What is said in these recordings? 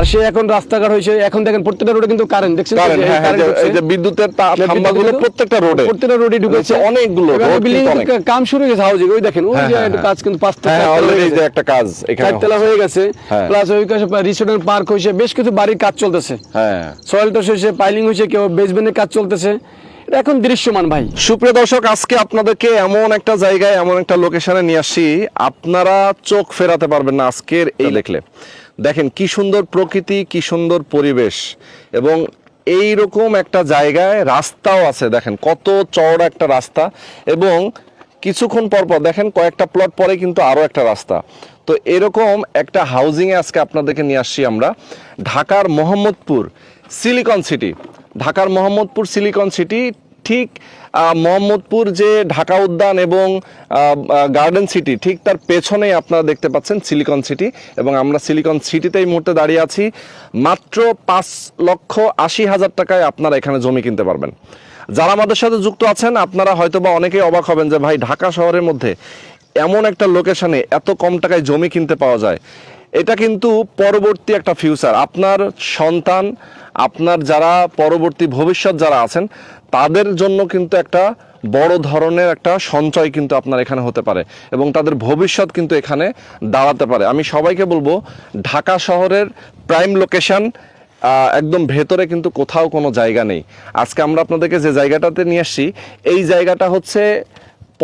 আর সে এখন রাস্তাঘাট হয়েছে এখন দেখেন প্রত্যেকটা রোডে কিন্তু কারেন্ট দেখছেন হ্যাঁ হ্যাঁ। এই যে বিদ্যুতের তা- বিদ্যুৎ খাম্বাগুলো প্রত্যেকটা রোডে প্রত্যেকটা রোডে ঢুকেছে। অনেকগুলো, অনেক। কাম শুরু হয়ে গেছে হাউজিং। ওই দেখেন ওই হ্যাঁ, যে হ্যাঁ, একটা হ্যাঁ। কাজ কিন্তু পাঁচটা হ্যাঁ অলরেডি হয়ে যে একটা কাজ এখানে। চারতলা হয়ে গেছে হ্যাঁ। প্লাস ওই কাছে রিসোর্টের পার্ক হয়েছে বেশ কিছু বাড়ির কাজ চলতেছে। হ্যাঁ। সয়েল টস হয়েছে পাইলিং হয়েছে কেউ বেসমেন্টের কাজ চলতেছে। এখন দৃশ্যমান ভাই। সুপ্রিয় দর্শক আজকে আপনাদেরকে এমন একটা জায়গায় এমন একটা লোকেশনে নিয়ে আসি আপনারা চোখ ফেরাতে পারবেন না আজকের এই দেখলে। দেখেন কি সুন্দর প্রকৃতি, কি সুন্দর পরিবেশ। এবং এই রকম একটা জায়গায় রাস্তাও আছে, দেখেন কত চওড়া একটা রাস্তা। এবং কিছুক্ষণ পর পর দেখেন কয়েকটা প্লট পরে কিন্তু আরও একটা রাস্তা। তো এরকম একটা হাউজিংয়ে আজকে আপনাদেরকে নিয়ে আসছি আমরা। ঢাকার মোহাম্মদপুর সিলিকন সিটি ঢাকার মোহাম্মদপুর সিলিকন সিটি ঠিক মোহাম্মদপুর যে ঢাকা উদ্যান এবং গার্ডেন সিটি ঠিক তার পেছনেই আপনারা দেখতে পাচ্ছেন সিলিকন সিটি এবং আমরা সিলিকন সিটিতে এই মুহূর্তে দাঁড়িয়ে আছি। মাত্র পাঁচ লক্ষ আশি হাজার টাকায় আপনারা এখানে জমি কিনতে পারবেন। যারা আমাদের সাথে যুক্ত আছেন, আপনারা হয়তোবা অনেকেই অবাক হবেন যে, ভাই, ঢাকা শহরের মধ্যে এমন একটা লোকেশনে এত কম টাকায় জমি কিনতে পাওয়া যায়? এটা কিন্তু পরবর্তী একটা ফিউচার আপনার সন্তান আপনার যারা পরবর্তী ভবিষ্যৎ যারা আছেন, তাদের জন্য কিন্তু একটা বড় ধরনের একটা সঞ্চয় কিন্তু আপনার এখানে হতে পারে এবং তাদের ভবিষ্যৎ কিন্তু এখানে দাঁড়াতে পারে। আমি সবাইকে বলব, ঢাকা শহরের প্রাইম লোকেশন একদম ভেতরে কিন্তু কোথাও কোনো জায়গা নেই। আজকে আমরা আপনাদেরকে যে জায়গাটাতে নিয়ে আসছি, এই জায়গাটা হচ্ছে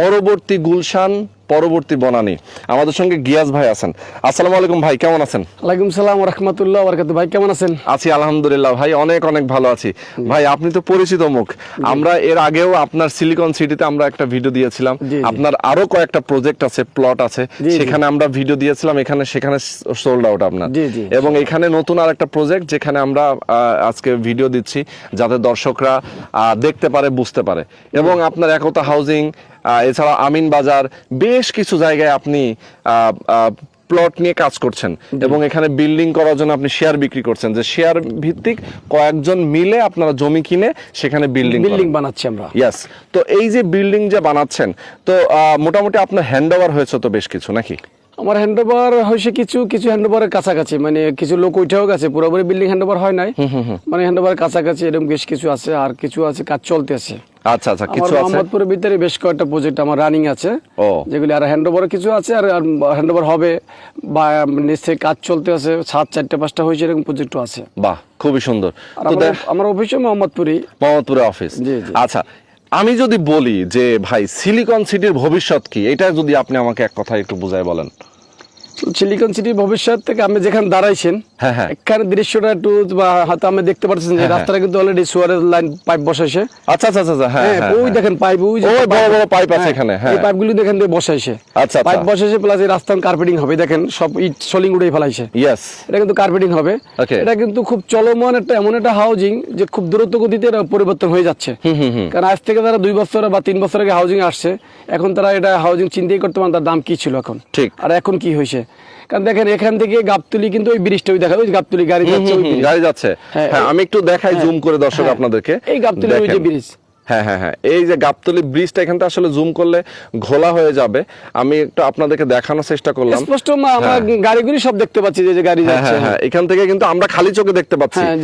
পরবর্তী গুলশান পরবর্তী বনানী। আমাদের সঙ্গে গিয়াস ভাই আছেন। আসসালামু আলাইকুম ভাই কেমন আছেন? ওয়ালাইকুম সালাম রহমতুল্লাহ বরকাত ভাই কেমন আছেন? আছি আলহামদুলিল্লাহ ভাই অনেক অনেক ভালো আছি। ভাই আপনি তো পরিচিত মুখ। আমরা এর আগেও আপনার সিলিকন সিটিতে আমরা একটা ভিডিও দিয়েছিলাম। আপনার আরও কয়েকটা প্রজেক্ট আছে প্লট আছে। সেখানে আমরা ভিডিও দিয়েছিলাম এখানে সেখানে সোল্ড আউট আপনার। এবং এখানে নতুন আর একটা প্রজেক্ট যেখানে আমরা আজকে ভিডিও দিচ্ছি যাতে দর্শকরা আহ, দেখতে পারে বুঝতে পারে। এবং আপনার একতা হাউজিং এছাড়া আমিন বাজার বেশ কিছু জায়গায় আপনি প্লট নিয়ে কাজ করছেন এবং এখানে বিল্ডিং করার জন্য আপনি শেয়ার বিক্রি করছেন। যে শেয়ার ভিত্তিক কয়েকজন মিলে আপনারা জমি কিনে সেখানে বিল্ডিং বিল্ডিং বানাচ্ছি আমরা। ইয়াস তো এই যে বিল্ডিং যে বানাচ্ছেন তো মোটামুটি আপনার হ্যান্ড ওভার হয়েছে তো বেশ কিছু নাকি? আমার হ্যান্ড ওভার হয়েছে কিছু কিছু হ্যান্ড ওভারের কাছাকাছি। মানে কিছু লোক ওইটাও গেছে পুরোপুরি বিল্ডিং হ্যান্ড ওভার হয় নাই। মানে হ্যান্ড ওভার কাছাকাছি এরকম বেশ কিছু আছে আর কিছু আছে কাজ চলতেছে। আচ্ছা আচ্ছা কিছু আছে? মোহাম্মদপুরের ভিতরে বেশ কয়েকটা প্রজেক্ট আমার রানিং আছে। ও। যেগুলি আর হ্যান্ড ওভার কিছু আছে আর হ্যান্ড ওভার হবে বা নিশ্চয়ই কাজ চলতে আছে সাত চারটে পাঁচটা হয়েছে এরকম প্রজেক্টও আছে। বাহ খুবই সুন্দর। আমার- অফিসও মোহাম্মদপুরই মোহাম্মদপুরে। অফিস জি, জি। আচ্ছা আমি যদি বলি যে, ভাই সিলিকন সিটির ভবিষ্যৎ কি? এটা যদি আপনি আমাকে এক কথা একটু বুঝাই বলেন। সিলিকন সিটির ভবিষ্যৎ থেকে আপনি যেখানে দাঁড়াইছেন হ্যাঁ, হ্যাঁ। এখানে দৃশ্যটা একটু বা হয়তো আমি দেখতে পাচ্ছেন যে হ্যাঁ, রাস্তাটা কিন্তু অলরেডি সুয়ারের লাইন পাইপ বসাইছে আচ্ছা আচ্ছা আচ্ছা আচ্ছা, হ্যাঁ ওই। দেখেন পাইপ ওই যে ওই বড় বড় pipe আছে এখানে, হ্যাঁ। এই পাইপগুলি দেখেন দিয়ে বসাইছে আচ্ছা, আচ্ছা। পাইপ বসাইছে প্লাস এই রাস্তা কার্পেটিং হবে দেখেন সব ইট সলিং উড়ে ফেলাইছে ইয়েস এটা কিন্তু কার্পেটিং হবে. এটা কিন্তু খুব চলমান একটা এমন একটা হাউজিং যে খুব দ্রুত গতিতে এটা পরিবর্তন হয়ে যাচ্ছে কারণ আজ থেকে তারা দুই বছর বা তিন বছর আগে হাউজিং আসছে এখন তারা এটা হাউজিং চিন্তাই করতে পারেন তার দাম কি ছিল এখন ঠিক। আর এখন কি হয়েছে কারণ দেখেন এখান থেকে গাবতুলি কিন্তু ওই ব্রিজটা ওই দেখা ওই গাবতুলি গাড়ি যাচ্ছে গাড়ি যাচ্ছে হ্যাঁ, হ্যাঁ আমি একটু দেখাই হ্যাঁ, জুম করে দর্শক হ্যাঁ। আপনাদেরকে এই গাবতুলি ওই যে ব্রিজ। হ্যাঁ হ্যাঁ হ্যাঁ। এই যে গাবতলি ব্রিজটা এখান আসলে জুম করলে ঘোলা হয়ে যাবে। আমি একটু আপনাদেরকে দেখানোর চেষ্টা করলাম। স্পষ্ট আমরা গাড়িগুলি সব দেখতে পাচ্ছি যে যে গাড়ি হ্যাঁ যাচ্ছে। হ্যাঁ হ্যাঁ। এখান থেকে কিন্তু আমরা খালি চোখে দেখতে পাচ্ছি। হ্যাঁ,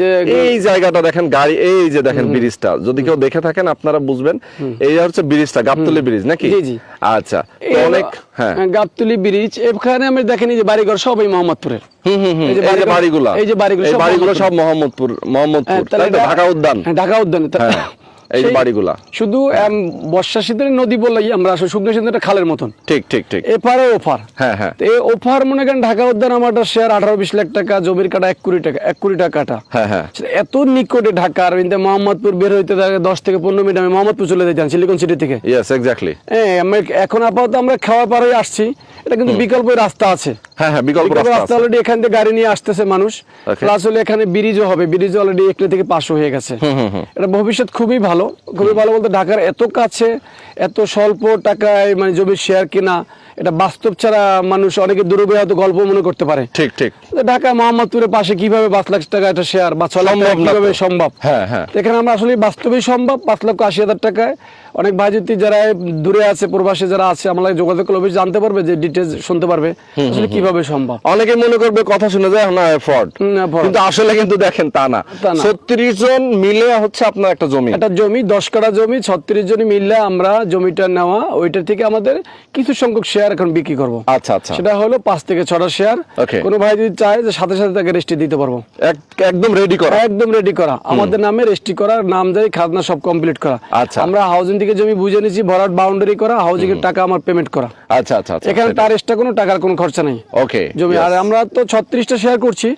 এই জায়গাটা দেখেন গাড়ি এই যে দেখেন ব্রিজটা যদি কেউ দেখে থাকেন আপনারা বুঝবেন। এই হচ্ছে ব্রিজটা গাবতলি ব্রিজ নাকি? জি, জি। আচ্ছা এই অনেক হ্যাঁ। হ্যাঁ, গাবতলী ব্রিজ এখানে আমি দেখিনি যে বাড়িঘর সব এই মোহাম্মদপুরের। হুম হুম হুম। এই যে এই বাড়িগুলো- এই যে বাড়িগুলো সব বাড়িগুলো মোহাম্মদপুর। সব মোহাম্মদপুর হ্যাঁ, ঢাকা উদ্যান। হ্যাঁ, ঢাকা উদ্যান। হ্যাঁ, এই বাড়িগুলা। শুধু বর্ষা শীতের নদী বললেই আমরা আসলে শুকনো শীতের খালের মতন। ঠিক ঠিক ঠিক। এপারে ওপার হ্যাঁ, হ্যাঁ। এই ওপার মনে করেন ঢাকা উদ্যান আমার শেয়ার আঠারো বিশ লাখ টাকা জমির কাটা এক কোটি টাকা এক কোটি টাকা কাটা। হ্যাঁ হ্যাঁ। এত নিকটে ঢাকা আর মোহাম্মদপুর বের হইতে থাকে দশ থেকে পনেরো মিনিট আমি মোহাম্মদপুর চলে যেতাম সিলিকন সিটি থেকে। ইয়েস এক্স্যাক্টলি হ্যাঁ আমি এখন আপাতত আমরা খাওয়া হয়ে আসছি। এটা কিন্তু বিকল্প রাস্তা আছে। হ্যাঁ হ্যাঁ বিকল্প রাস্তা অলরেডি এখান থেকে গাড়ি নিয়ে আসতেছে মানুষ। Okay. প্লাস হলে এখানে ব্রিজও হবে। ব্রিজ অলরেডি একলে থেকে হয়ে গেছে। এটা ভবিষ্যৎ খুবই ভালো। খুবই ভালো বলতে ঢাকার এত কাছে এত স্বল্প টাকায় মানে জমির শেয়ার কেনা এটা বাস্তব ছাড়া মানুষ অনেকে দূরে হয়তো গল্প মনে করতে পারে। ঠিক ঠিক। ঢাকা মোহাম্মদপুরের পাশে কীভাবে পাঁচ লাখ টাকা একটা শেয়ার বা ছয় লাখ কীভাবে সম্ভব? হ্যাঁ, হ্যাঁ। এখানে আমরা আসলে বাস্তবেই সম্ভব। পাঁচ লক্ষ আশি হাজার টাকায় অনেক ভাই যদি যারা দূরে আছে প্রবাসী যারা আছে আমরা যোগাযোগ করলে জানতে পারবে যে ডিটেলস শুনতে পারবে। আসলে কীভাবে সম্ভব? অনেকে মনে করবে কথা শুনে যায় না afford। কিন্তু আসলে কিন্তু দেখেন তা না। তা না। ছত্রিশ জন মিলে হচ্ছে আপনার একটা জমি। একটা জমি দশ কাঠা জমি ছত্রিশ জনই মিললে আমরা জমিটা নেওয়া ওইটা থেকে আমাদের কিছু সংখ্যক শেয়ার এখন বিক্রি করব। আচ্ছা আচ্ছা। সেটা হলো পাঁচ থেকে ছটা শেয়ার. কোনো ভাই যদি চায় যে সাথে সাথে তাকে রেস্টি দিতে পারব। একদম রেডি করা। একদম রেডি করা। আমাদের নামে রেজিস্ট্রি করা নাম যাই খাজনা সব কমপ্লিট করা। আচ্ছা। আমরা হাউজিং থেকে জমি বুঝে নিয়েছি ভরাট বাউন্ডারি করা হাউজিং এর টাকা আমার পেমেন্ট করা। আচ্ছা আচ্ছা আচ্ছা এখানে তার এক্সট্রা কোনো টাকার কোনো খরচা নেই। ওকে জমি আর আমরা তো ছত্রিশটা শেয়ার করছি।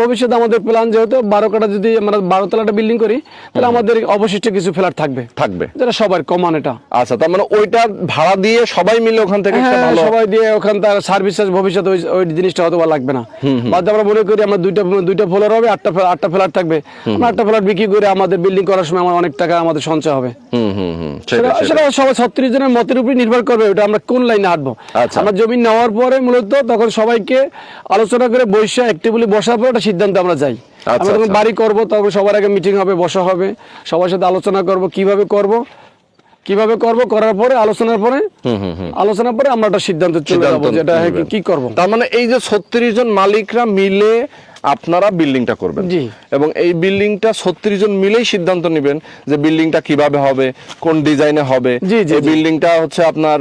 ভবিষ্যতে আমাদের প্ল্যান যেহেতু বারো কাটা যদি আমরা বারো তলাটা বিল্ডিং করি তাহলে আমাদের অবশিষ্ট কিছু ফ্ল্যাট থাকবে। থাকবে। যেটা সবার কমান এটা। আচ্ছা তার মানে ওইটা ভাড়া দিয়ে সবাই মিলে ওখান থেকে একটা সবাই দিয়ে ওখান তার সার্ভিস ভবিষ্যতে ওই জিনিসটা হয়তো লাগবে না। বাদ আমরা মনে করি আমরা দুইটা দুইটা ফ্লোর হবে আটটা আটটা ফ্ল্যাট থাকবে। আমরা আটটা ফ্ল্যাট বিক্রি করে আমাদের বিল্ডিং করার সময় আমার অনেক টাকা আমাদের সঞ্চয় হবে। সেটা সবাই ছত্রিশ জনের মতের উপর নির্ভর করবে ওটা আমরা কোন লাইনে হাঁটবো। আচ্ছা। আমরা জমি নেওয়ার পরে মূলত তখন সবাইকে আলোচনা করে বৈশা একটিভলি বসার পরে একটা সিদ্ধান্ত আমরা যাই। আমরা যখন আচ্ছা। বাড়ি করব তখন সবার আগে মিটিং হবে বসা হবে সবার সাথে আলোচনা করব কীভাবে করব কীভাবে করব? করার পরে আলোচনার পরে? আলোচনার পরে আমরা একটা সিদ্ধান্ত চলে যাব যেটা কি করব। তার মানে এই যে ছত্রিশ জন মালিকরা মিলে আপনারা বিল্ডিংটা করবেন। এবং এই বিল্ডিংটা ছত্রিশ জন মিলেই সিদ্ধান্ত নেবেন যে বিল্ডিংটা কীভাবে হবে কোন ডিজাইনে হবে। এই। বিল্ডিংটা হচ্ছে আপনার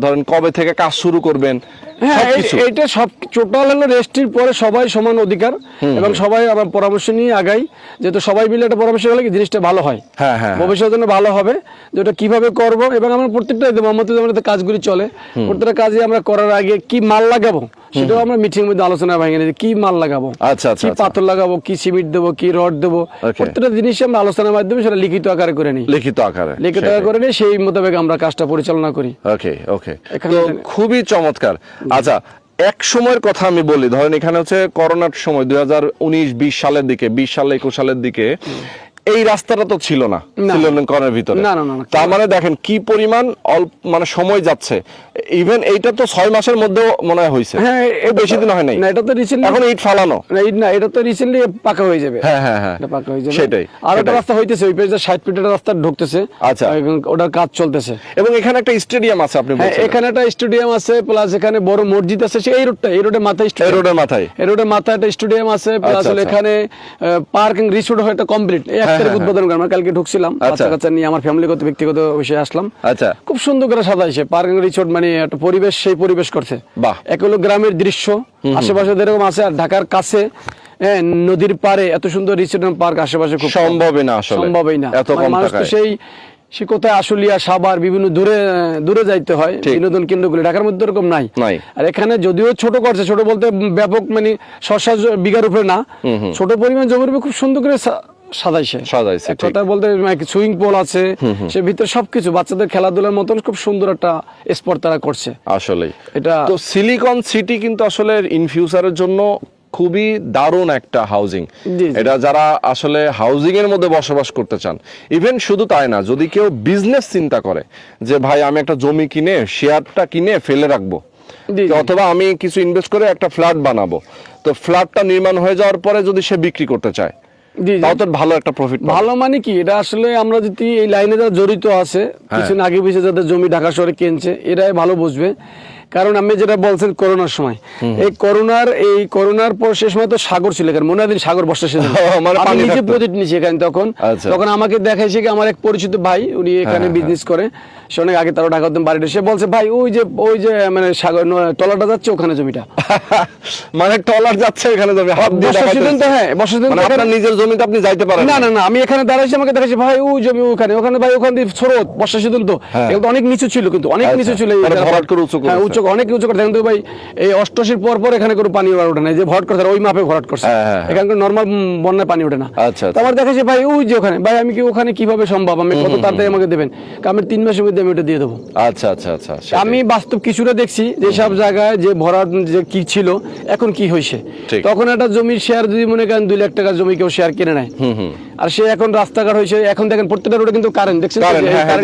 ধরেন কবে থেকে কাজ শুরু করবেন হ্যাঁ এই- সব টোটাল হলো রেস্ট্রির পরে সবাই সমান অধিকার। এবং সবাই আবার পরামর্শ নিয়ে আগাই যেহেতু সবাই মিলে একটা পরামর্শ হলে কি জিনিসটা ভালো হয়। হ্যাঁ, হ্যাঁ, হ্যাঁ। ভবিষ্যতের জন্য ভালো হবে যে ওটা কীভাবে করব এবং আমরা প্রত্যেকটা মোহাম্মদ কাজগুলি চলে প্রত্যেকটা কাজে আমরা করার আগে কি মাল লাগাবো সেটাও আমরা মিটিং মধ্যে আলোচনা ভেঙে নিই যে কি মাল লাগাবো আচ্ছা, আচ্ছা, কি আচ্ছা। পাথর লাগাবো কি সিমেন্ট দেবো কি রড দেবো প্রত্যেকটা জিনিস আমরা আলোচনার মাধ্যমে সেটা লিখিত আকারে করে নিই। লিখিত আকারে লিখিত আকারে করে নিই সেই মোতাবেক আমরা কাজটা পরিচালনা করি। ওকে ওকে তো খুবই চমৎকার। আচ্ছা এক সময়ের কথা আমি বলি ধরেন এখানে হচ্ছে করোনার সময় দুই হাজার উনিশ বিশ সালের দিকে বিশ সালে একুশ সালের দিকে এই রাস্তাটা তো ছিল না কর্নের ভিতরে। তার মানে দেখেন কি পরিমাণ অল্প মানে সময় যাচ্ছে। ইভেন এইটা তো ছয় মাসের মধ্যে মনে হয় হয়েছে। হ্যাঁ বেশি দিন হয় নাই। এটা তো রিসেন্টলি এখন ইট ফালানো। না এটা তো রিসেন্টলি পাকা হয়ে যাবে। হ্যাঁ হ্যাঁ হ্যাঁ। এটা পাকা হয়ে যাবে। সেটাই আর একটা রাস্তা হইতেছে ওই পেজে ষাট ফিটের রাস্তা ঢুকতেছে। আচ্ছা। ওটার কাজ চলতেছে। এবং এখানে একটা স্টেডিয়াম আছে আপনি হ্যাঁ বলছেন এখানে একটা স্টেডিয়াম আছে প্লাস এখানে বড় মসজিদ আছে সেই এই রোডটা এই রোডের মাথায় এই রোডের মাথায়। এই রোডের মাথায় একটা স্টেডিয়াম আছে প্লাস আচ্ছা, আচ্ছা। এখানে পার্কিং রিসোর্ট হয়ে কমপ্লিট তারিখ হ্যাঁ, উদ্বোধন করে আমরা কালকে ঢুকছিলাম আচ্ছা। বাচ্চা কাচ্চা নিয়ে আমার ফ্যামিলিগত ব্যক্তিগত বিষয়ে আসলাম। আচ্ছা। খুব সুন্দর করে সাজাইছে পার্কিং রিসোর্ট মানে একটা পরিবেশ সেই পরিবেশ করছে। বাহ। এক হলো গ্রামের দৃশ্য আশেপাশে যেরকম আছে আর ঢাকার কাছে হ্যাঁ, নদীর পারে এত সুন্দর রিসোর্ট পার্ক আশেপাশে খুব সম্ভবই না আসলে। সম্ভবই না। এত মানে কম টাকায়। সেই সে কোথায় আশুলিয়া সাবার বিভিন্ন দূরে দূরে যাইতে হয়। বিনোদন কেন্দ্রগুলি। ঢাকার মধ্যে এরকম নাই। আর এখানে যদিও ছোট করছে ছোট বলতে ব্যাপক মানে শস্য বিঘার উপরে না। ছোট পরিমাণ জমির খুব সুন্দর করে সাজাইছে সাজাইছে, কথা বলতে সুইং পুল আছে সে ভিতরে সবকিছু বাচ্চাদের খেলাধুলার মতন খুব সুন্দর একটা স্পট তারা করছে আসলেই এটা তো সিলিকন সিটি কিন্তু আসলে ইন ফিউচারের জন্য খুবই দারুণ একটা হাউজিং। এটা যারা আসলে হাউজিং এর মধ্যে বসবাস করতে চান ইভেন শুধু তাই না যদি কেউ বিজনেস চিন্তা করে যে ভাই আমি একটা জমি কিনে শেয়ারটা কিনে ফেলে রাখব। অথবা আমি কিছু ইনভেস্ট করে একটা ফ্ল্যাট বানাবো তো ফ্ল্যাটটা নির্মাণ হয়ে যাওয়ার পরে যদি সে বিক্রি করতে চায়। তাও তো ভালো একটা প্রফিট ভালো মানে কি? এটা আসলে আমরা যদি এই লাইনে যারা জড়িত আছে হ্যাঁ। কিছুদিন আগে পিছিয়ে যাদের জমি ঢাকা শহরে কিনছে এরাই ভালো বুঝবে। কারণ আমি যেটা বলছেন করোনার সময়। এই করোনার এই করোনার পর সে সময় তো সাগর ছিল এখানে। মনে হয় সাগর বর্ষা সেদিন মানে আমি নিজে প্রজেক্ট নিয়েছি এখানে তখন। আচ্ছা। তখন আমাকে দেখাইছে কি আমার এক পরিচিত ভাই উনি এখানে হ্যাঁ, বিজনেস করে। সে অনেক আগে তারও ঢাকা বাড়িতে সে বলছে ভাই ওই যে ওই যে মানে সাগর টলাটা যাচ্ছে ওখানে জমিটা। মানে টলার যাচ্ছে তো হ্যাঁ, মানে আপনার নিজের জমিতে আপনি যাইতে পারেন না না। না আমি এখানে দাঁড়াইছি আমাকে দেখাচ্ছি ভাই ওই জমি ওখানে। ওখানে ভাই ওখানে দিয়ে স্রোত বর্ষা তো। হ্যাঁ। তো অনেক নিচু ছিল কিন্তু অনেক আচ্ছা, নিচু ছিল মানে জায়গাটা। ভরাট করে উঁচু হ্যাঁ করেছে। উঁচু অনেক উঁচু করে দেখেন তো ভাই এই অষ্টআশির পর পর এখানে কোনো পানি ওঠে না। যে ভরাট করছে ওই মাপে ভরাট করছে। হ্যাঁ, হ্যাঁ, হ্যাঁ। এখানে নর্মাল বন্যায় পানি ওঠে না। আচ্ছা, তো আমার দেখাচ্ছি ভাই ওই যে ওখানে ভাই আমি কি ওখানে কীভাবে সম্ভব? আমি কত তাড়াতাড়ি আমাকে দেবেন? আমি তিন মাসের মধ্যে আমি ওটা দিয়ে দেবো। আচ্ছা আচ্ছা আচ্ছা আমি বাস্তব কিছুটা দেখছি যে সব জায়গায় যে ভরাট যে কি ছিল এখন কি হয়েছে। তখন একটা জমির শেয়ার যদি মনে করেন দুই লাখ টাকা জমি কেউ শেয়ার কিনে নেয়। আর সে এখন রাস্তাঘাট হয়েছে এখন দেখেন প্রত্যেকটা রোডে কিন্তু কারেন্ট দেখছেন হ্যাঁ হ্যাঁ,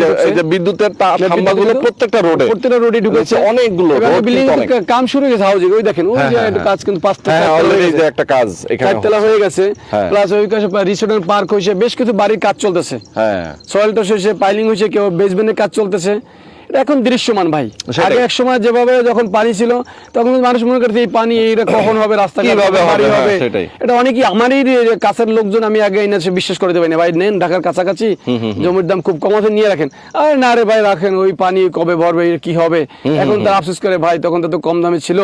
বিদ্যুতের খাম্বাগুলো প্রত্যেকটা রোডে প্রত্যেকটা রোডে ঢুকেছে। অনেকগুলো বিল্ডিং। কাম শুরু হয়ে গেছে হাউজিং ওই দেখেন ওই হ্যাঁ, যে হ্যাঁ, একটা হ্যাঁ। কাজ কিন্তু পাঁচটা হ্যাঁ অলরেডি যে একটা কাজ এখানে চারতলা হয়ে গেছে। হ্যাঁ। প্লাস ওই কাছে রিসোর্টের পার্ক হয়েছে বেশ কিছু বাড়ির কাজ চলতেছে। হ্যাঁ। সয়েল টস হয়েছে পাইলিং হয়েছে কেউ বেসমেন্টের কাজ চলতেছে। এটা এখন দৃশ্যমান ভাই। আগে এক সময় যেভাবে যখন পানি ছিল তখন মানুষ মনে করতে এই পানি এইটা কখন হবে রাস্তাঘাট কীভাবে হবে, হ্যাঁ। এটা অনেকই আমারই কাছের লোকজন আমি আগে এনে বিশ্বাস করে দেবেন ভাই নেন ঢাকার কাছাকাছি জমির দাম খুব কম আছে নিয়ে রাখেন। আরে না রে ভাই রাখেন ওই পানি কবে ভরবে কি হবে? এখন তার আফসোস করে ভাই তখন তো কম দামে ছিল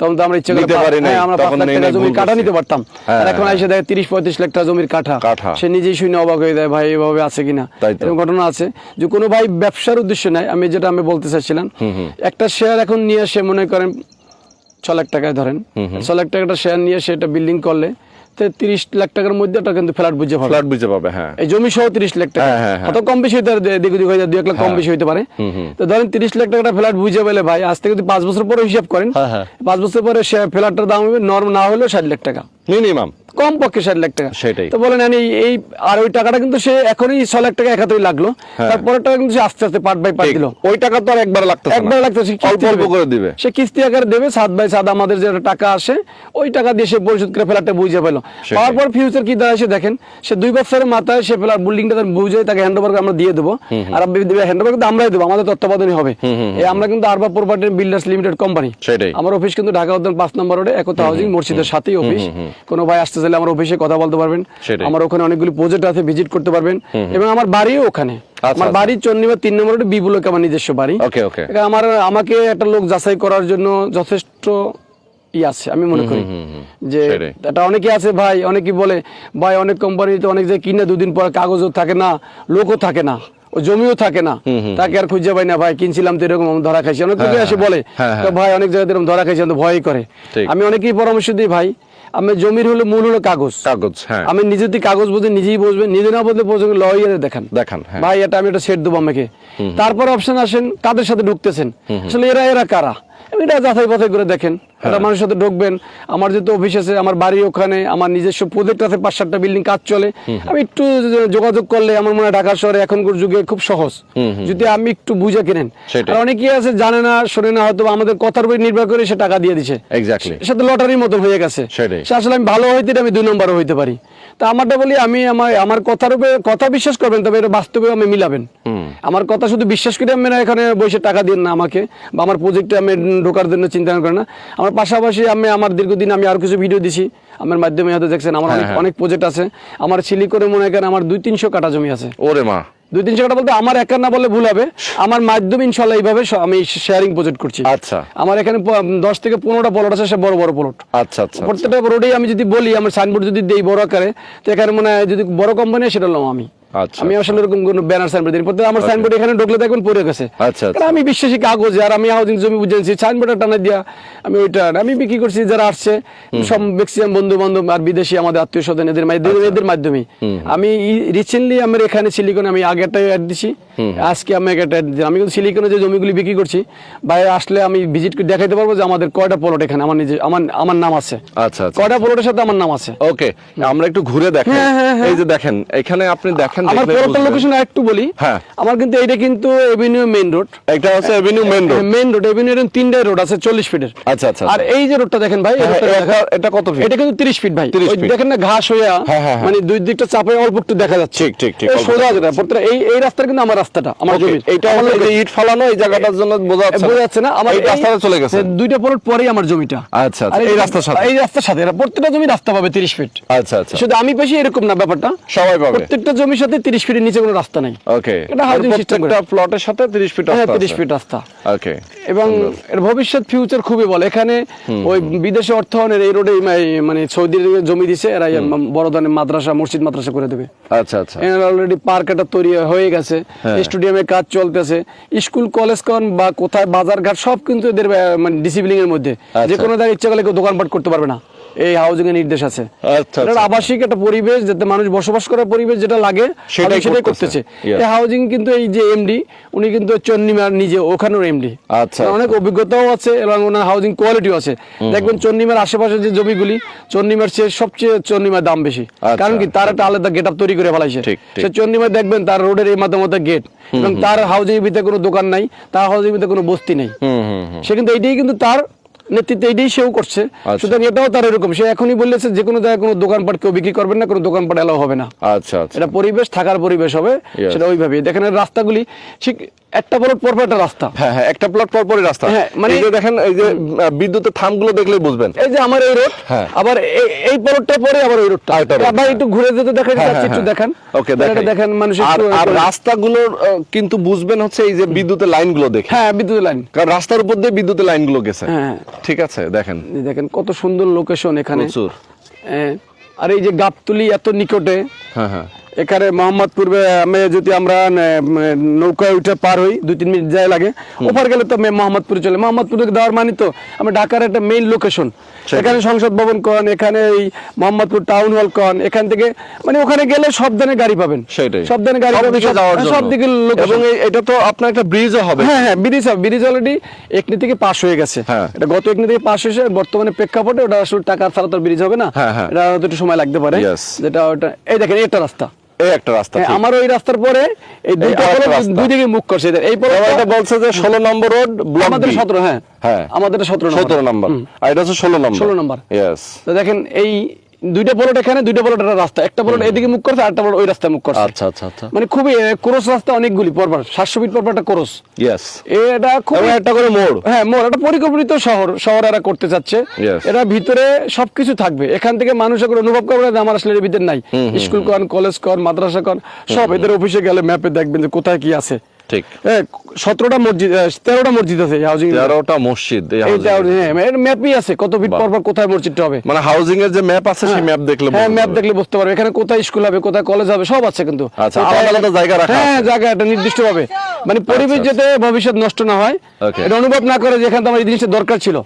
তখন তো আমরা ইচ্ছে করে হ্যাঁ, আমরা পাঁচ তখন লাখ টাকা জমির কাটা নিতে পারতাম। হ্যাঁ, আর এখন হ্যাঁ। এসে দেখে তিরিশ পঁয়ত্রিশ লাখ টাকা জমির কাঠা কাঠা। সে নিজেই শুনে অবাক হয়ে যায় ভাই এভাবে আছে কিনা? এরকম ঘটনা আছে। যে কোনো ভাই ব্যবসার উদ্দেশ্য নাই আমি যেটা আমি বলতে চাইছিলাম একটা শেয়ার এখন নিয়ে সে মনে করেন ছ লাখ টাকায় ধরেন ছ লাখ টাকাটা শেয়ার নিয়ে সেটা বিল্ডিং করলে তিরিশ লাখ টাকার মধ্যে ওটা কিন্তু ফ্ল্যাট বুঝে পাবে। ফ্ল্যাট বুঝে পাবে হ্যাঁ। এই জমি সহ তিরিশ লাখ টাকা। হ্যাঁ, হ্যাঁ, হ্যাঁ। অত কম বেশি হইতে পারে দিক দিক দুই এক লাখ কম বেশি হইতে পারে। তো ধরেন তিরিশ লাখ টাকাটা ফ্ল্যাট বুঝে পেলে ভাই আজ থেকে যদি পাঁচ বছর পরে হিসাব করেন। পাঁচ বছর পরে ফ্ল্যাটটার দাম হবে নর্ম না হলেও ষাট লাখ টাকা। মিনিমাম। কম পক্ষে ষাট লাখ টাকা। সেটাই। তো বলেন আমি এই আর ওই টাকাটা কিন্তু সে এখনই ছ লাখ টাকা একাতই লাগল। তারপরে টাকা কিন্তু সে আস্তে আস্তে পার্ট বাই পার্ট দিল। ওই টাকা তো আর একবার লাগতেছে একবার লাগতেছে সে অল্প কিস্তি অল্প করে দিবে। সে কিস্তি আকারে দেবে সাত বাই সাত আমাদের যে টাকা আসে ওই টাকা দিয়ে সে পরিশোধ করে ফেলারটা বুঝে পেল। পাওয়ার পর ফিউচার কি দাঁড়ায় সে দেখেন সে দুই বছরের মাথায় সে ফেলার বিল্ডিংটা তার বুঝে তাকে হ্যান্ড ওভার আমরা দিয়ে দেবো। আর হ্যান্ড ওভার কিন্তু আমরাই দেবো আমাদের তত্ত্বাবধানে হবে। এই আমরা কিন্তু Arba property builders limited company সেটাই। আমার অফিস কিন্তু ঢাকা উদ্যান পাঁচ নম্বর রোডে একতা হাউজিং মসজিদের সাথেই অফিস কোনো ভাই আসতে চাইলে আমার অফিসে কথা বলতে পারবেন। আমার ওখানে অনেকগুলি প্রজেক্ট আছে ভিজিট করতে পারবেন। এবং আমার বাড়িও ওখানে। আমার আচ্ছা। বাড়ির চন্ডিমা তিন নম্বর রোডে বিবুলকে আমার নিজস্ব বাড়ি। আমার আমাকে একটা লোক যাচাই করার জন্য যথেষ্ট ই আছে আমি মনে করি। যে এটা অনেকে আছে ভাই অনেকে বলে ভাই অনেক কোম্পানিতে অনেক যে কিনে দুদিন পর কাগজও থাকে না লোকও থাকে না ও জমিও থাকে না। তাকে আর খুঁজে পাই না ভাই কিনছিলাম তো এরকম ধরা খাইছি। অনেক লোকে এসে বলে হ্যাঁ, ভাই অনেক জায়গায় এরকম ধরা খাইছি ভয়ই করে। আমি অনেকেই পরামর্শ দিই ভাই আমি জমির হলো মূল হলো কাগজ। কাগজ হ্যাঁ। আমি নিজে যদি কাগজ বুঝে নিজেই বসবেন নিজে না বলতে বসবেন লয়ারে দেখান। দেখান হ্যাঁ। ভাই এটা আমি এটা সেট দেবো আমাকে। তারপর অপশন আসেন কাদের সাথে ঢুকতেছেন। আসলে এরা এরা কারা? এটা যাচাই বাছাই করে দেখেন। হ্যাঁ। একটা মানুষের সাথে ঢুকবেন। আমার যেহেতু অফিস আছে আমার বাড়ি ওখানে আমার নিজস্ব প্রজেক্ট আছে পাঁচ সাতটা বিল্ডিং কাজ চলে। আমি একটু যোগাযোগ করলে আমার মনে হয় ঢাকা শহরে এখনকার যুগে খুব সহজ। যদি আমি একটু বুঝে কিনেন। আর অনেকেই আছে জানে না শোনে না হয়তো আমাদের কথার উপর নির্ভর করে সে টাকা দিয়ে দিছে। সাথে লটারির মতো হয়ে গেছে। আসলে আমি ভালো হইতে আমি দুই নম্বরও হইতে পারি। তা আমারটা বলি আমি আমার আমার কথার উপরে কথা বিশ্বাস করবেন তবে এটা বাস্তবে আমি মিলাবেন। আমার কথা শুধু বিশ্বাস করে আমি না এখানে বসে টাকা দিন না আমাকে বা আমার প্রজেক্টে আমি ঢোকার জন্য চিন্তা করেন না। আমার পাশাপাশি আমি আমার দীর্ঘদিন আমি আর কিছু ভিডিও দিছি। আমার মাধ্যমে হয়তো দেখছেন আমার অনেক অনেক প্রজেক্ট আছে। আমার সিলি করে মনে করেন আমার দুই তিনশো কাটা জমি আছে। ওরে মা। দুই তিনশো কাটা বলতে আমার একার না বলে ভুল হবে। আমার মাধ্যমে ইনশাল্লাহ এইভাবে আমি শেয়ারিং প্রজেক্ট করছি। আচ্ছা। আমার এখানে দশ থেকে পনেরোটা প্লট আছে সে বড় বড় প্লট আচ্ছা আচ্ছা প্রত্যেকটা রোডেই আমি যদি বলি আমার সাইনবোর্ড যদি দেই বড় আকারে তো এখানে মানে যদি বড় কোম্পানি সেটা হলাম আমি। আচ্ছা, আমি আসলে এরকম কোনো ব্যানার সাইনবোর্ড দিই প্রত্যেক আমার সাইনবোর্ড এখানে ঢুকলে দেখবেন পড়ে গেছে। আচ্ছা, আচ্ছা। আমি বিশ্বাসী কাগজ আর আমি হাউজিং জমি বুঝেছি সাইনবোর্ডটা টানা দিয়া আমি ওইটা আমি বিক্রি করছি যারা আসছে সব ম্যাক্সিমাম বন্ধু বান্ধব আর বিদেশি আমাদের আত্মীয় স্বজন এদের মাধ্যমে আচ্ছা। এদের মাধ্যমে। আমি রিসেন্টলি আমার এখানে সিলিকন আমি আগে একটা অ্যাড দিছি। আজকে আমি একটা অ্যাড আমি কিন্তু সিলিকনে যে জমিগুলি বিক্রি করছি বাইরে আসলে আমি ভিজিট করে দেখাইতে পারব যে আমাদের কয়টা প্লট এখানে আমার নিজে আমার আমার নাম আছে। আচ্ছা আচ্ছা। কয়টা প্লটের সাথে আমার নাম আছে? ওকে আমরা একটু ঘুরে দেখেন হ্যাঁ, হ্যাঁ, হ্যাঁ। এই যে দেখেন এখানে আপনি দেখেন আমার প্লটের বুঝবেন। লোকেশন একটু বলি। হ্যাঁ। আমার কিন্তু এটা কিন্তু এভিনিউ মেইন রোড এটা হচ্ছে avenue main road main road avenue তিনটা রোড আছে চল্লিশ ফিটের আচ্ছা আচ্ছা আর এই যে রোডটা দেখেন ভাই হ্যাঁ, রোডটা এটা- কত ফিট এটা কিন্তু 30 ফিট ভাই। দেখেন না ঘাস হ্যাঁ, হ্যাঁ, হ্যাঁ। মানে দুই দিকটা চাপে অল্প একটু দেখা যাচ্ছে। ঠিক, ঠিক, ঠিক, সোজা যেটা এই এই রাস্তাটা কিন্তু আমার রাস্তাটা আমার জমি। এইটা হলো ইট ফালানো এই জায়গাটার জন্য বোঝা যাচ্ছে বোঝা যাচ্ছে না আমার এই রাস্তাটা চলে গেছে। দুইটা প্লট পরেই আমার জমিটা। আচ্ছা, আচ্ছা, এই রাস্তার সাথে? এই রাস্তার সাথে প্রত্যেকটা জমি রাস্তা পাবে 30 ফিট আচ্ছা আচ্ছা। শুধু আমি পেশি এরকম না ব্যাপারটা। সবাই পাবে। প্রত্যেকটা জমির সাথে 30 ফিটের নিচে কোনো রাস্তা নাই। ওকে এটা প্লটের সাথে 30 ফিট হ্যাঁ রাস্তা 30 ফিট রাস্তা। ওকে এবং এর ভবিষ্যৎ ফিউচার খুবই বলে এখানে ওই বিদেশে অর্থায়নের এই রোডে মানে সৌদি জমি দিছে এরা বড় ধরনের মাদ্রাসা মসজিদ মাদ্রাসা করে দেবে। আচ্ছা আচ্ছা। অলরেডি পার্ক একটা তৈরি হয়ে গেছে। স্টেডিয়ামে কাজ চলতেছে। স্কুল কলেজ কন বা কোথায় বাজার ঘাট সব কিন্তু এদের মানে ডিসিপ্লিন এর মধ্যে। আচ্ছা। যে কোনো জায়গায় ইচ্ছা করলে কেউ দোকানপাট করতে পারবে না। এই হাউজিং এর নির্দেশ আছে। আচ্ছা, আচ্ছা। আবাসিক একটা পরিবেশ যাতে মানুষ বসবাস করার পরিবেশ যেটা লাগে সেটাই সেটাই করতেছে। এই হাউজিং কিন্তু এই যে এমডি উনি কিন্তু চন্নিমার নিজে ওখানের এমডি আচ্ছা, অনেক অভিজ্ঞতাও আছে এবং ওনার হাউজিং কোয়ালিটিও আছে। দেখবেন চন্নিমার আশেপাশে যে জমিগুলি চন্নিমার চেয়ে সবচেয়ে চন্নিমার দাম বেশি। আচ্ছা, কারণ কি তার একটা আলাদা গেট আপ তৈরি করে ফেলাইছে। সে চন্নিমায় দেখবেন তার রোডের এই মাঝে মধ্যে গেট এবং তার হাউজিং ভিতরে কোনো দোকান নাই তার হাউজিং ভিতরে কোনো বস্তি নেই। সে কিন্তু এইটাই কিন্তু তার নেতৃত্বে এটাই সেও করছে। আচ্ছা। সুতরাং এটাও তার এরকম। সে এখনই বলেছে যে কোনো জায়গায় কোনো দোকানপাট কেউ বিক্রি করবেন না কোনো দোকানপাট এলাও হবে না। আচ্ছা আচ্ছা। এটা পরিবেশ থাকার পরিবেশ হবে সেটা ওইভাবেই। দেখেন রাস্তাগুলি ঠিক একটা বড় পরপর একটা রাস্তা। হ্যাঁ হ্যাঁ একটা প্লট পর পরই রাস্তা। হ্যাঁ, মানে এই যে দেখেন এই যে বিদ্যুতের থামগুলো দেখলেই বুঝবেন। এই যে আমার এই রোড হ্যাঁ। আবার এই- পরটা পরে আবার ওই রোডটা আবার একটু ঘুরে যেতে দেখেন হ্যাঁ, যাচ্ছে একটু হ্যাঁ, দেখান। ওকে দেখেন। দেখেন মানুষ আর আহ, কিন্তু বুঝবেন হচ্ছে এই যে বিদ্যুতের লাইনগুলো দেখে। হ্যাঁ বিদ্যুতের লাইন। কারণ রাস্তার উপর দিয়ে বিদ্যুতের লাইনগুলো গেছে। হ্যাঁ। ঠিক আছে দেখেন। এই দেখেন কত সুন্দর লোকেশন এখানে। প্রচুর। হ্যাঁ, আর এই যে গাবতুলি এত নিকটে। হ্যাঁ হ্যাঁ। এখানে মোহাম্মদপুর আমি যদি আমরা নৌকায় উঠে পার হই দুই তিন মিনিট যায় লাগে। ওপার গেলে তো মোহাম্মদপুরে চলে। মোহাম্মদপুরে দেওয়ার মানে তো আমরা ঢাকার একটা মেইন লোকেশন এখানে সংসদ ভবন কন এখানে এই মোহাম্মদপুর টাউন হল কন এখান থেকে মানে ওখানে গেলে সব ধরনের গাড়ি পাবেন। সেটাই। সব ধরনের গাড়ি পাবেন সব- দিকে এবং এটা তো আপনার একটা ব্রিজও হবে। হ্যাঁ হ্যাঁ ব্রিজ হবে ব্রিজ অলরেডি একনি থেকে পাস হয়ে গেছে। হ্যাঁ। এটা গত একনি থেকে পাস হয়েছে বর্তমানে প্রেক্ষাপটে ওটা আসলে টাকা ছাড়া তো ব্রিজ হবে না। হ্যাঁ, হ্যাঁ। এটা হয়তো একটু সময় লাগতে পারে। যেটা ওটা এই দেখেন এটা রাস্তা। এই একটা রাস্তা হ্যাঁ, আমার ওই রাস্তার পরে এই দুইটা দুই দিকে মুখ করছে এই পরে এটা বলছে যে ষোলো নম্বর রোড ব্লক আমাদের বি। সতেরো হ্যাঁ। হ্যাঁ। আমাদের সতেরো সতেরো নম্বর। আর এটা হচ্ছে ষোলো নম্বর। 16 নম্বর। ইয়েস তো দেখেন এই দুইটা পলট এখানে দুইটা পলট একটা রাস্তা। একটা পলট এদিকে মুখ করছে আরেকটা পলট ওই রাস্তায় মুখ করছে। আচ্ছা আচ্ছা আচ্ছা। মানে খুবই ক্রস রাস্তা অনেকগুলি পরপর। সাতশো ফিট পরপর একটা ক্রস। ইয়েস এটা খুব একটা করে মোড়। হ্যাঁ মোর একটা পরিকল্পিত শহর শহর এরা করতে চাচ্ছে। Yes. এরা ভিতরে সবকিছু থাকবে। এখান থেকে মানুষ এখন অনুভব করবে না যে আমার আসলে এর ভিতরে নাই। স্কুল কন কলেজ কন মাদ্রাসা কন সব এদের অফিসে গেলে ম্যাপে দেখবেন যে কোথায় কি আছে। ঠিক। সতেরোটা মসজিদ তেরোটা মসজিদ আছে হাউজিং তেরোটা মসজিদ এর। ম্যাপই আছে কত ফিট পর পর কোথায় মসজিদটা হবে। মানে হাউজিং এর যে ম্যাপ আছে সেই ম্যাপ দেখলে হ্যাঁ ম্যাপ দেখলে বুঝতে পারবে। এখানে কোথায় স্কুল হবে কোথায় কলেজ হবে সব আছে কিন্তু। আচ্ছা, আলাদা আলাদা জায়গা রাখা হ্যাঁ জায়গা একটা নির্দিষ্ট ভাবে মানে পরিবেশ আচ্ছা, যাতে ভবিষ্যৎ নষ্ট না হয় এটা অনুভব না করে যেখানে আমার এই জিনিসটা দরকার ছিল।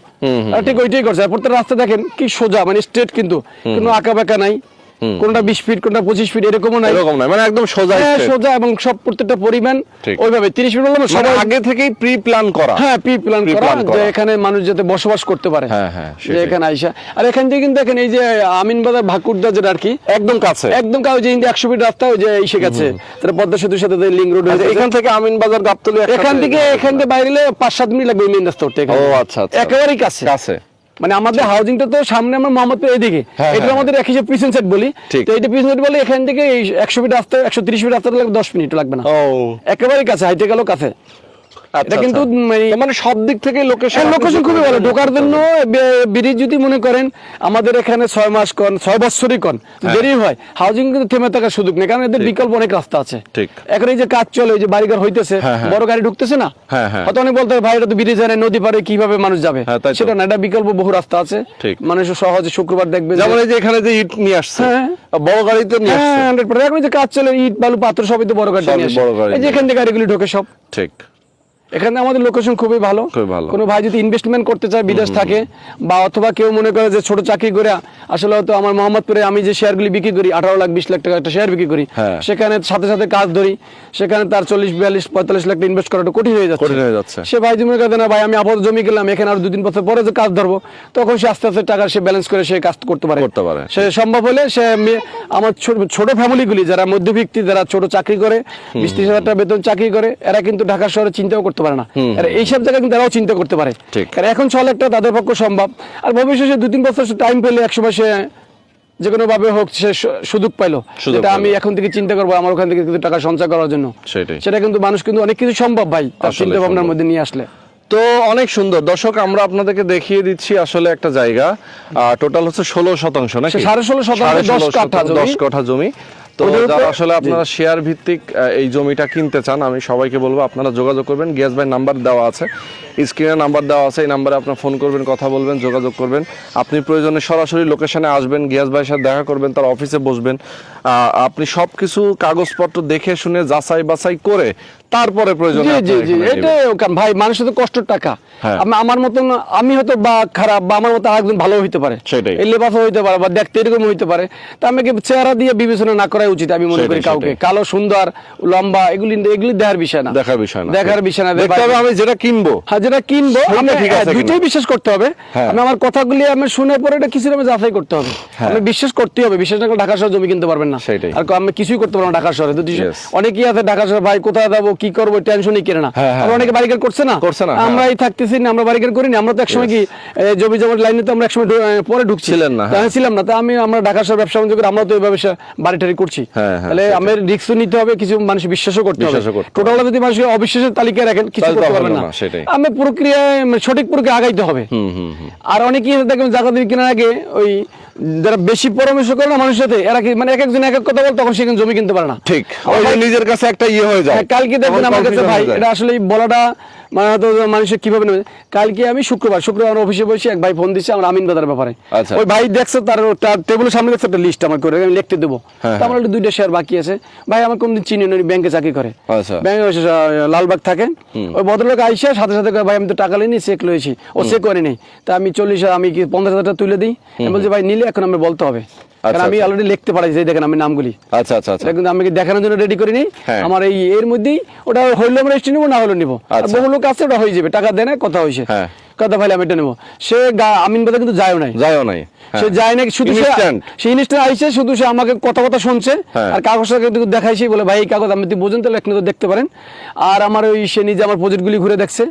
ঠিক ওইটাই করছে। প্রত্যেক রাস্তা দেখেন কি সোজা। মানে স্ট্রেট কিন্তু কোনো আঁকা বাঁকা নাই। কোনটা বিশ ফিট কোনটা পঁচিশ ফিট এরকমও নাই। এরকম নয় মানে একদম সোজা হ্যাঁ সোজা এবং সব প্রত্যেকটা পরিমাণ ওইভাবে তিরিশ ফিট হলে মানে সবাই আগে থেকেই প্রি প্ল্যান করা। হ্যাঁ প্রি প্ল্যান করা যে এখানে মানুষ যাতে বসবাস করতে পারে। হ্যাঁ, হ্যাঁ, যে এখানে আইসা। আর এখান থেকে কিন্তু দেখেন এই যে আমিন বাজার ভাকুরদা যেটা আর কি একদম কাছে। একদম কাউ যে একশো ফিট রাস্তা ওই যে এসে গেছে। তারপরে পদ্মা সেতুর সাথে লিঙ্ক রোড আচ্ছা, এখান থেকে আমিন বাজার গাবতলি এখান থেকে এখান থেকে বাইরে পাঁচ সাত মিনিট লাগবে মেন রাস্তা উঠতে ও, আচ্ছা, আচ্ছা। একেবারেই কাছে। কাছে। মানে আমাদের হাউজিংটা তো সামনে আমার মোহাম্মদপুর হ্যাঁ, এটা। আমাদের এক হিসেবে পিছন সেট বলি। তো এটা পিছন সেট বলে এখান থেকে এই একশো ফিট রাস্তা একশো তিরিশ ফিট রাস্তা লাগবে দশ মিনিট লাগবে না। ও। একেবারেই কাছে হাইটে গেলেও কাছে। এটা কিন্তু আচ্ছা। মানে- মানে সব দিক থেকে লোকেশন লোকেশন খুবই ভালো। ঢোকার জন্য ব্রিজ যদি মনে করেন আমাদের এখানে ছয় মাস কন ছয় বছরই কন হ্যাঁ। দেরি হয়। হাউজিং কিন্তু থেমে থাকার সুযোগ নেই কারণ এদের বিকল্প অনেক রাস্তা আছে। এখন এই যে কাজ চলে এই যে বাড়িঘর হইতেছে হ্যাঁ, হ্যাঁ। বড় গাড়ি ঢুকতেছে না। হয়তো অনেক বলতে ভাই এটা তো ব্রিজ হয় নদী পারে কীভাবে মানুষ যাবে। সেটা না এটা বিকল্প বহু রাস্তা আছে। মানুষ সহজে শুক্রবার দেখবে যেমন এই যে এখানে যে ইট নিয়ে আসছে। বড় গাড়িতে নিয়ে আসছে। এখন যে কাজ চলে ইট বালু পাথর সবই তো বড় গাড়ি নিয়ে আসে। বড় গাড়ি এই যে এখান থেকে গাড়িগুলি ঢোকে সব। ঠিক। এখানে আমাদের লোকেশন খুবই ভালো কোনো ভাই যদি ইনভেস্টমেন্ট করতে চায় বিদেশ থাকে বা অথবা কেউ মনে করে যে ছোট চাকরি করে আসলে হয়তো আমার মোহাম্মদপুরে আমি যে শেয়ারগুলি বিক্রি করি আঠারো লাখ বিশ লাখ টাকা একটা শেয়ার বিক্রি করি হ্যাঁ। সেখানে সাথে সাথে কাজ ধরি সেখানে তার চল্লিশ বিয়াল্লিশ পঁয়তাল্লিশ লাখ ইনভেস্ট করাটা কঠিন হয়ে যাচ্ছে। সে ভাই তুমি কথা না ভাই আমি আপাতত জমি গেলাম এখানে আর দুদিন বছর পরে যে কাজ ধরবো তখন সে আস্তে আস্তে টাকা সে ব্যালেন্স করে সে কাজ করতে পারে করতে পারে। সে সম্ভব হলে সে আমার ছোট ফ্যামিলিগুলি যারা মধ্যবিত্তি যারা ছোট চাকরি করে বিশ ত্রিশ হাজার টাকা বেতন চাকরি করে এরা কিন্তু ঢাকা শহরে চিন্তাও করতে পারে না। এইসব জায়গায় কিন্তু এরাও চিন্তা করতে পারে। কারণ এখন ছয় লাখ টাকা তাদের পক্ষে সম্ভব। আর ভবিষ্যতে দু তিন বছর টাইম পেলে একসময় সে যে কোনো ভাবে হোক সে সুযোগ পাইলো। যেটা আমি এখন থেকে চিন্তা করব আমার ওখান থেকে কিছু টাকা সঞ্চয় করার জন্য। সেটা কিন্তু মানুষ কিন্তু অনেক কিছু সম্ভব ভাই তার চিন্তা ভাবনার মধ্যে নিয়ে আসলে। তো অনেক সুন্দর। দর্শক আমরা আপনাদেরকে দেখিয়ে দিচ্ছি আসলে একটা জায়গা। টোটাল হচ্ছে ষোলো শতাংশ নাকি? সাড়ে ষোলো শতাংশ, দশ কাঠা জমি। তো যারা আসলে আপনারা শেয়ার ভিত্তিক এই জমিটা কিনতে চান আমি সবাইকে বলব আপনারা যোগাযোগ করবেন। গ্যাস ভাই নাম্বার দেওয়া আছে। স্ক্রিনে নাম্বার দেওয়া আছে এই নাম্বারে আপনার ফোন করবেন কথা বলবেন যোগাযোগ করবেন। আপনি প্রয়োজনে সরাসরি লোকেশনে আসবেন গিয়াস ভাইয়ের সাথে দেখা করবেন তার অফিসে বসবেন। আহ, আপনি সবকিছু কাগজপত্র দেখে শুনে যাচাই বাছাই করে তারপরে প্রয়োজন জি জি জি এটাই কারণ ভাই মানুষের তো কষ্টের টাকা। হ্যাঁ। আমার মতন আমি হয়তো বা খারাপ বা আমার মতো আরেকজন ভালো হইতে পারে। সেটাই। এই হইতে পারে বা দেখতে এরকম হইতে পারে। তা আমাকে চেহারা দিয়ে বিবেচনা না করাই উচিত আমি মনে করি কাউকে। কালো সুন্দর লম্বা এগুলি এগুলি দেখার বিষয় না। দেখার বিষয় না। দেখার বিষয় না। দেখতে হবে আমি যেটা কিনবো। হ্যাঁ যেটা কিনবো আমি হ্যাঁ, দুইটাই বিশ্বাস করতে হবে। হ্যাঁ। আমি আমার কথাগুলি আমি শুনে পরে এটা কিছু আমি যাচাই করতে হবে। আমি বিশ্বাস করতে হবে। বিশ্বাস না করলে ঢাকা শহরে জমি কিনতে পারবেন না। সেটাই। আর আমি কিছুই করতে পারব না ঢাকা শহরে। অনেকেই আছে ঢাকা শহরে ভাই কোথায় যাব? কি করব টেনশনই কেনে না। হ্যাঁ, হ্যাঁ, আবার অনেকে বাড়িঘর করছে না? করছে না, হ্যাঁ। আমরা এই থাকতেছি না আমরা বাড়িঘর করি না আমরা তো একসময় কি জমি জমার লাইনে তো আমরা একসময় পরে ঢুকছি। ছিলেন না। ছিলাম না তা আমি আমরা ঢাকা শহরে ব্যবসা বাণিজ্য করে আমরা তো এইভাবে সা- বাড়ি টাড়ি করছি তাহলে। আমার রিস্কও নিতে হবে কিছু মানুষ বিশ্বাসও করতে হবে। টোটালটা যদি মানুষ অবিশ্বাসের তালিকায় রাখেন কিছু করতে পারবেন না। আমি প্রক্রিয়ায় সঠিক প্রক্রিয়া আগাইতে হবে। আর অনেকেই দেখবেন জায়গা দিয়ে কেনার আগে ওই যারা বেশি পরামর্শ করে না মানুষের সাথে এরা কি মানে এক একজন এক এক কথা বল তখন সেখানে জমি কিনতে পারে না। ঠিক। ওই নিজের কাছে একটা ইয়ে হয়ে যায়। কালকে আমার কাছে ভাই এটা আসলে বলাটা মানে হয়তো মানুষের কীভাবে নেবে? কালকে আমি শুক্রবার শুক্রবার আমার অফিসে বসে এক ভাই ফোন দিচ্ছে আমার আমিন বাজার ব্যাপারে। আচ্ছা। ওই ভাই দেখছে তার তার টেবিলের সামনে দেখছে একটা লিস্ট আমার করে আমি লিখতে দেবো। হ্যাঁ, আমার একটু দুইটা শেয়ার বাকি আছে। ভাই আমার কোনদিন চিনি না ব্যাংকে চাকরি করে। আচ্ছা। ব্যাংকে লালবাগ থাকে। ওই ভদ্রলোক আইসে সাথে সাথে ভাই আমি তো টাকা নিই চেক লয়েছি ও চেক করে নেই। তা আমি চল্লিশ আমি কি পঞ্চাশ হাজার টাকা তুলে দিই? বলছি ভাই নিলে এখন আমি বলতে হবে। কারণ আচ্ছা, আমি। অলরেডি লিখতে পারি যে দেখেন আমি নামগুলি। আচ্ছা আচ্ছা আচ্ছা। কিন্তু আমি দেখানোর জন্য রেডি করিনি? হ্যাঁ। আমার এই এর মধ্যেই ওটা হইলে আমরা রেস্ট নিবো না হলে নিবো। বহু লোক আছে ওটা হয়ে যাবে। টাকা দেয় না কথা হয়েছে। হ্যাঁ। কথা ভাই আমি এটা নেব। সে আমিন বাদা কিন্তু যায়ও নাই। যায়ও নাই। হ্যাঁ। সে যায় না শুধু সে Instant। সে ইনস্ট্যান্ট আইসে শুধু সে আমাকে কথা কথা শুনছে। হ্যাঁ। আর কাগজটা কিন্তু দেখাইছে বলে ভাই এই কাগজ আমি বোঝেন তাহলে তো দেখতে পারেন। আর আমার ওই সে নিজে আমার প্রজেক্ট প্রজেক্টগুলি ঘুরে দেখছে।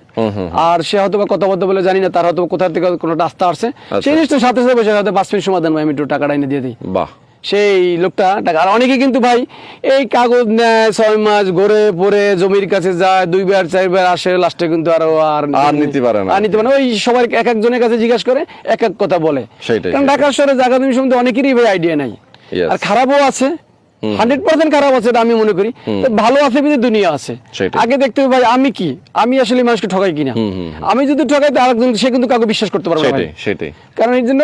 আর সে হয়তো বা কথা বলতে বলে জানি না তার হয়তো কোথা থেকে কোনো রাস্তা আসছে। আচ্ছা। সেই জিনিসটা সাথে সাথে বসে হয়তো পাঁচ মিনিট সমাধান ভাই আমি একটু টাকাটা এনে দিয়ে দিই। বাহ। সেই লোকটা টাকা আর অনেকে কিন্তু ভাই এই কাগজ নেয় ছয় মাস ঘুরে পরে জমির কাছে যায় দুইবার চারবার আসে লাস্টে কিন্তু আরও আর আর নিতে পারে না। আর নিতে পারে না। ওই সবার এক একজনের কাছে জিজ্ঞাসা করে এক এক কথা বলে। কারণ ঢাকা শহরে জায়গা তুমি সম্বন্ধে অনেকেরই ভাই আইডিয়া নাই। আর খারাপও আছে। হান্ড্রেড পার্সেন্ট খারাপ আছে এটা আমি মনে করি। ভালো আছে বিধে দুনিয়া আছে। আগে দেখতে হবে ভাই আমি কি? আমি আসলে মানুষকে ঠকাই কিনা? আমি যদি ঠকাই তো আরেকজন সে কিন্তু কাউকে বিশ্বাস করতে পারবে না সেটাই কারণ এই জন্য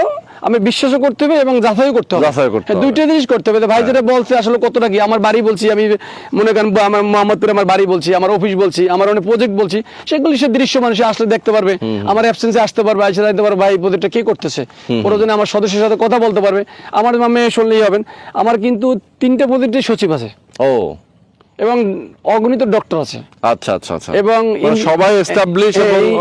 আমি বিশ্বাসও করতে হবে এবং যাচাইও করতে হবে। হ্যাঁ, হবে। দুইটা জিনিস করতে হবে। ভাই যেটা বলছে আসলে কতটা কি? আমার বাড়ি বলছি আমি মনে করেন আমার মোহাম্মদপুরে আমার বাড়ি বলছি আমার অফিস বলছি আমার অনেক প্রজেক্ট বলছি সেগুলি সে দৃশ্য মানুষ আসলে দেখতে পারবে। আমার অ্যাবসেন্সে আসতে পারবে আসে দেখতে পারবে ভাই প্রজেক্টটা কে করতেছে? ওরা প্রয়োজনে আমার সদস্যের সাথে কথা বলতে পারবে। আমার মামে শুনলেই হবেন। আমার কিন্তু তিনটে প্রজেক্টের সচিব আছে। ও। এবং অগণিত ডক্টর আছে। আচ্ছা আচ্ছা আচ্ছা। এবং মানে সবাই এস্টাবলিশ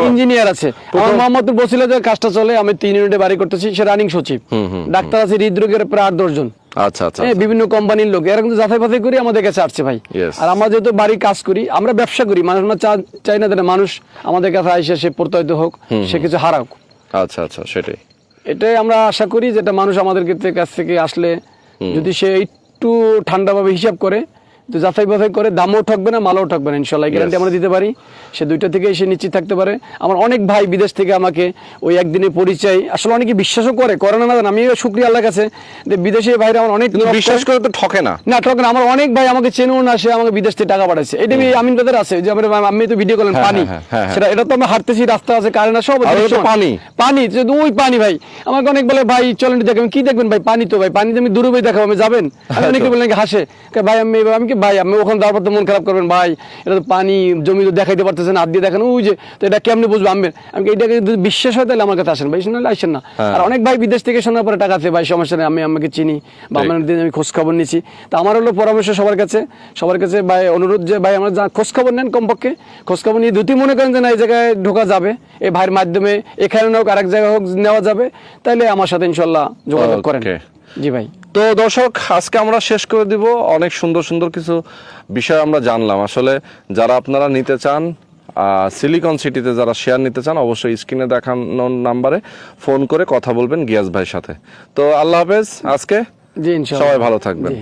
ইঞ্জিনিয়ার আছে। আমার মোহাম্মদপুর বসিল যে কাজটা চলে আমি তিন ইউনিটে বাড়ি করতেছি সে রানিং সচিব। ডাক্তার আছে হৃদরোগের প্রায় আট দশজন আচ্ছা আচ্ছা হ্যাঁ, বিভিন্ন কোম্পানির লোক। এরা কিন্তু যাচাই বাছাই করে আমাদের কাছে আসছে ভাই। আর আমরা যেহেতু বাড়ি কাজ করি আমরা ব্যবসা করি মানুষ না চা- চাই না যেন মানুষ আমাদের কাছে আইসে সে প্রত্যয়িত হোক সে কিছু হারাক। আচ্ছা আচ্ছা সেটাই। এটাই আমরা আশা করি যেটা মানুষ আমাদের ক্ষেত্রে- কাছ থেকে আসলে যদি সে একটু ঠান্ডাভাবে হিসাব করে তো যাচাই বাছাই করে দামও ঠকবে না মালও ঠকবে না ইনশাল্লাহ গ্যারান্টি আমরা দিতে পারি। সে দুইটা থেকে সে নিশ্চিত থাকতে পারে। আমার অনেক ভাই বিদেশ থেকে আমাকে ওই একদিনে পরিচয় আসলে অনেকে বিশ্বাসও করে করে না না জানি। আমিও শুক্রিয়া আল্লাহর কাছে যে বিদেশে ভাইরা আমার অনেক বিশ্বাস করে। তো ঠকে না। না ঠক না আমার অনেক ভাই আমাকে চেনেও না সে আমাকে বিদেশ থেকে টাকা পাঠাচ্ছে এটা আমি আমিন দাদার আছে যে আমার আমি তো ভিডিও করলেন হ্যাঁ, পানি। হ্যাঁ, হ্যাঁ। সেটা এটা তো আমরা হাঁটতেছি রাস্তা আছে কারেন্ট সব। পানি। পানি যে ওই পানি ভাই। আমাকে অনেক বলে ভাই চলেন দেখেন কি দেখবেন ভাই পানি তো ভাই পানিতে আমি দূরে দেখাবো আমি যাবেন? আমি অনেকে বলেন কি হাসে? ভাই আমি আমি কি ভাই আমি ওখানে যাওয়ার পর তো মন খারাপ করবেন ভাই। এটা তো পানি জমি তো দেখাইতে পারতেছেন হাত দিয়ে দেখেন ওই যে তো এটা কেমনে বুঝব? আমি আমি এটাকে যদি বিশ্বাস হয় তাহলে আমার কাছে আসেন ভাই। শুনলে আসেন না। হ্যাঁ। আর অনেক ভাই বিদেশ থেকে শোনার পরে টাকা আছে ভাই সমস্যা নেই আমি আমাকে চিনি বা আমার দিন আমি খোঁজ খবর নিচ্ছি তা আমার হলো পরামর্শ সবার কাছে সবার কাছে ভাই অনুরোধ যে ভাই আমরা যা খোঁজ খবর নেন কমপক্ষে। খোঁজ খবর নিয়ে দুটি মনে করেন যে না এই জায়গায় ঢোকা যাবে এই ভাইয়ের মাধ্যমে এখানে হোক আরেক জায়গায় হোক নেওয়া যাবে তাহলে আমার সাথে ইনশাল্লাহ যোগাযোগ করেন. জি ভাই। তো দর্শক আজকে আমরা শেষ করে দিব। অনেক সুন্দর সুন্দর কিছু বিষয় আমরা জানলাম। আসলে যারা আপনারা নিতে চান সিলিকন সিটিতে যারা শেয়ার নিতে চান অবশ্যই স্ক্রিনে দেখানো নাম্বারে ফোন করে কথা বলবেন গিয়াস ভাইয়ের সাথে। তো আল্লাহ হাফেজ আজকে সবাই ভালো থাকবেন।